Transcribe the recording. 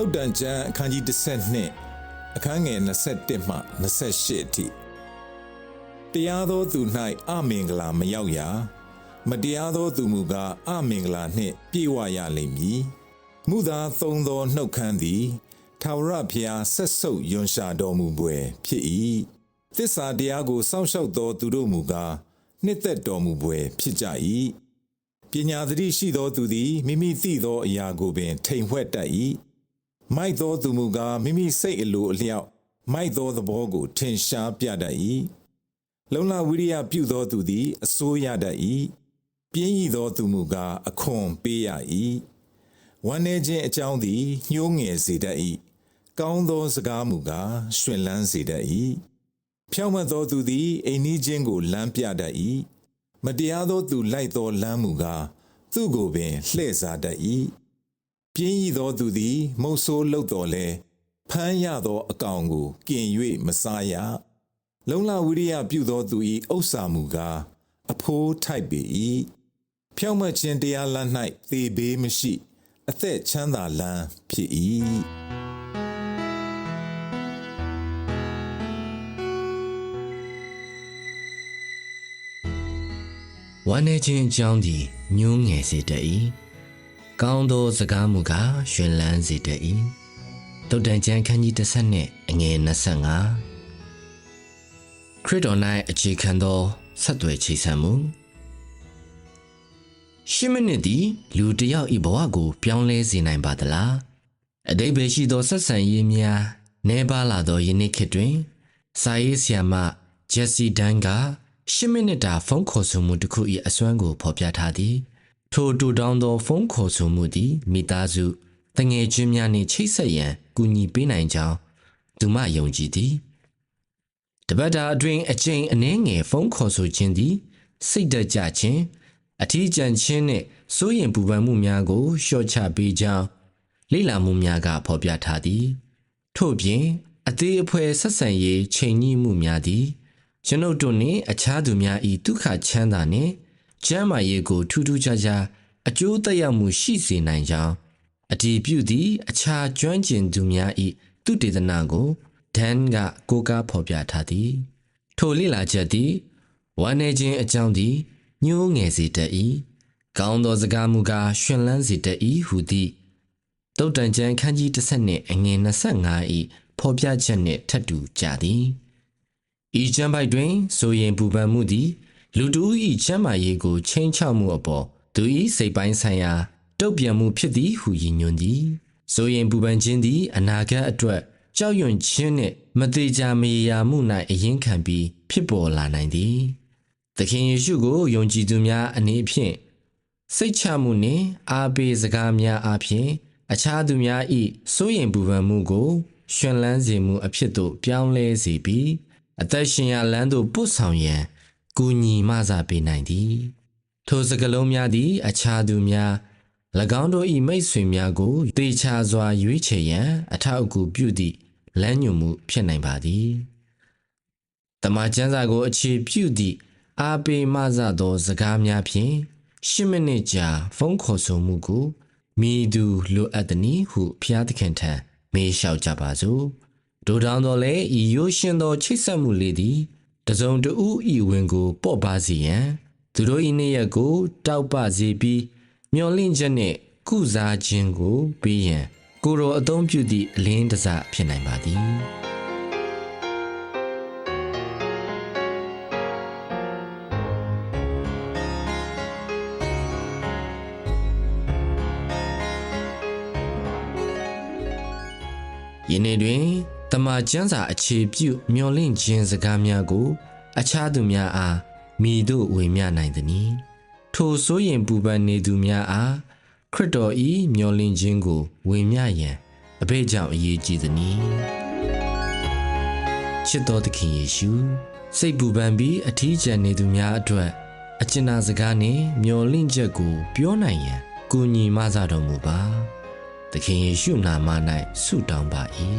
သုတ်တန်ကျမ်းအခန်းကြီး32အခန်းငယ်21မှ28အထိတရားသောသူ၌အမင်္ဂလာမရောက်ရာမတရားသောသူမူကားအမင်္ဂလာနှင့်ပြေဝရလိမ့်မည်မူသာသုံးသောနှုတ်ခမ်းသည်ထာဝရဘုရားဆက်ဆုပ်ယွန်ရှာတော်မူပွယ်ဖြစ်၏သစ္စာတရားကိုစောင့်ရှောက်သောသူတို့မူကားနှစ်သက်တော်မူပွယ်ဖြစ်ကြ၏ပညာသတိရှိသောသူသည်မိမိသိသောအရာကိုပင် ထိန်ဝှက်တတ်၏ မိုက်သောသူမူကားမိမိစိတ်အလိုအလျောက်မိုက်သောသဘောကို ထင်ရှားပြတတ်၏လုံလဝိရိယပြုသောသူသည်အစိုးရတတ်၏ပြင်းရည်သောသူမူကားအခွန်ပေးရ၏ဝမ်းနေခြင်းအကြောင်းသည်ညှိုးငယ်စေတတ်၏ကောင်းသောစကားမူကားရှင်လန်းစေတတ်၏ဖြောင့်မတ်သောသူသည်အိမ်နီးချင်းကိုလမ်းပြတတ်၏မတရားသောသူလိုက်သောလမ်းမူကားသူ့ကိုပင်လှည့်စားတတ်၏ ပြင်းရည်သောသူသည် မုတ်ဆိုးလှုပ်တော်လဲဖမ်းရသောအကောင်ကိုကင်၍မစားရလုံလဝိရိယပြုသောသူ၏ဥစ္စာမူကားအဖိုးထိုက်ပေ၏ဖြောင့်မတ်ခြင်းတရားလမ်း၌သေဘေးမရှိ အသက်ချမ်းသာလမ်းဖြစ်၏။ဝမ်းနေခြင်းအကြောင်းသည်ညှိုးငယ်စေတတ်၏။ ကောင်းသောစကားမူကားရှင်လန်းစေတတ်၏။တုတ်တန်ကျမ်းခန်းကြီး30နဲ့အငယ်25ခရစ်တော်၌အခြေခံသောဆက်သွယ်ချိတ်ဆက်မှုရှစ်မိနစ်သည်လူတစ်ယောက်၏ဘဝကို ပြောင်းလဲစေနိုင်ပါသလားအတိတ်ပဲရှိသောဆက်ဆံရေးများနေပါလာသောယနေ့ခေတ်တွင် စာရေးဆရာမဂျက်စီဒန်က10မိနစ်တာဖုန်းခေါ်ဆိုမှုတစ်ခု၏အစွမ်းကိုဖော်ပြထားသည် ထိုတူတောင်းသောဖုန်းခေါ်ဆိုမှုသည်မိသားစုတငယ်ချင်းများနှင့်ချိတ်ဆက်ရန်ကူညီပေးနိုင်ကြောင်းသူမယုံကြည်သည်တပတ်တာအတွင်းအကျဉ်းအနှဲငယ်ဖုန်းခေါ်ဆိုခြင်းသည်စိတ်တကြခြင်းအထီးကျန်ခြင်းနှင့်စိုးရင်ပူပန်မှုများကိုလျှော့ချပေးကြောင်းလေ့လာမှုများကဖော်ပြထားသည် ထို့ပြင်အသေးအဖွဲဆက်ဆံရေးချိန်ညှိမှုများသည်ကျွန်ုပ်တို့နှင့်အခြားသူများ၏ဒုက္ခချမ်းသာနှင့် ကျမ်းမာရေးကိုထူးထူးခြားခြားအကျိုးသက်ရောက်မှုရှိစေနိုင်ကြောင်းအတည်ပြုသည့်အခြားကျွမ်းကျင်သူများ၏သူတေသနာကိုဒန်ကကိုကားဖော်ပြထားသည်ထိုလေ့လာချက်သည်ဝမ်းနေခြင်းအကြောင်းသည်ညှိုးငယ်စေတတ်၏ကောင်းသောစကားမူကားရှင်လန်းစေတတ်၏ဟုသည့်တုတ်တန်ကျမ်းခန်းကြီး30နှင့်အငယ်25၏ဖော်ပြချက်နှင့်ထပ်တူကြသည်ဤကျမ်းပိုက်တွင် ဆိုရင်ပူပန်မှုသည် လူတူ၏ကျမ်းမာရေးကိုချင်းချောက်မှုအပေါ်သူ၏စိတ်ပိုင်းဆိုင်ရာတုတ်ပြန်မှုဖြစ်သည်ဟုရည်ညွှန်းသည်ဆိုရင်ပူပန်ခြင်းသည်အနာဂတ်အတွက်ကြောက်ရွံ့ခြင်းနှင့်မသေးချာမရေရာမှု၌အရင်ခံပြီးဖြစ်ပေါ်လာနိုင်သည်သခင်ယေရှုကိုယုံကြည်သူများအနေဖြင့်စိတ်ချမှုနှင့်အားပေးစကားများအပြင်အခြားသူများ၏စိုးရင်ပူပန်မှုကိုရှင်လန်းစေမှုအဖြစ်သို့ပြောင်းလဲစေပြီးအသက်ရှင်ရာလမ်းသို့ပို့ဆောင်ရန် ကူညီမဆပေးနိုင်သည်ထိုစကလုံးများသည် အခြားသူများ၎င်းတို့၏မိတ်ဆွေများကိုတေချာစွာရွေးချယ်ရန် အထောက်အကူပြုသည့်လမ်းညွှန်မှုဖြစ်နိုင်ပါသည်တမန်ကျမ်းစာကိုအခြေပြုသည့်အားပေးမဆသောစကားများဖြင့်10မိနစ်ကြာဖုန်းခေါ်ဆိုမှုကိုမိသူလိုအပ်သည်ဟုဖျားသခင်ထံမေးလျှောက်ကြပါစို့ဒိုတောင်တော်လည်းဤရိုးရှင်သောချိတ်ဆက်မှုလေးသည် တစုံတဦးဤဝင်ကိုပေါ့ပါစေရန်သူတို့၏နေ့ရက်ကို တောက်ပစေပြီးမျော်လင့်ချက်နှင့်ကုစားခြင်းကိုပေးရန်ကိုရောအသုံးပြုသည့်အလင်းတစဖြစ်နိုင်ပါသည်ယနေ့တွင် တမန်ကျမ်းစာအခြေပြုမျော်လင့်ခြင်းစကားများကို အခြားသူများအားမိတို့ဝေမျှနိုင်သည်။ထိုစိုးရင်ပူပန်နေသူများအားခရစ်တော်ဤမျော်လင့်ခြင်းကိုဝေမျှရန်အဘိကြောင့်အရေးကြီးသည်နီချစ်တော်သခင်ယေရှုစိတ်ပူပန်ပြီးအထီးကျန်နေသူများအတွက်အကျဉ်းနာစကားနှင့်မျော်လင့်ချက်ကို ပြောနိုင်ရန်ကူညီမဆတော်မူပါသခင်ယေရှုနာမ၌ဆုတောင်းပါ၏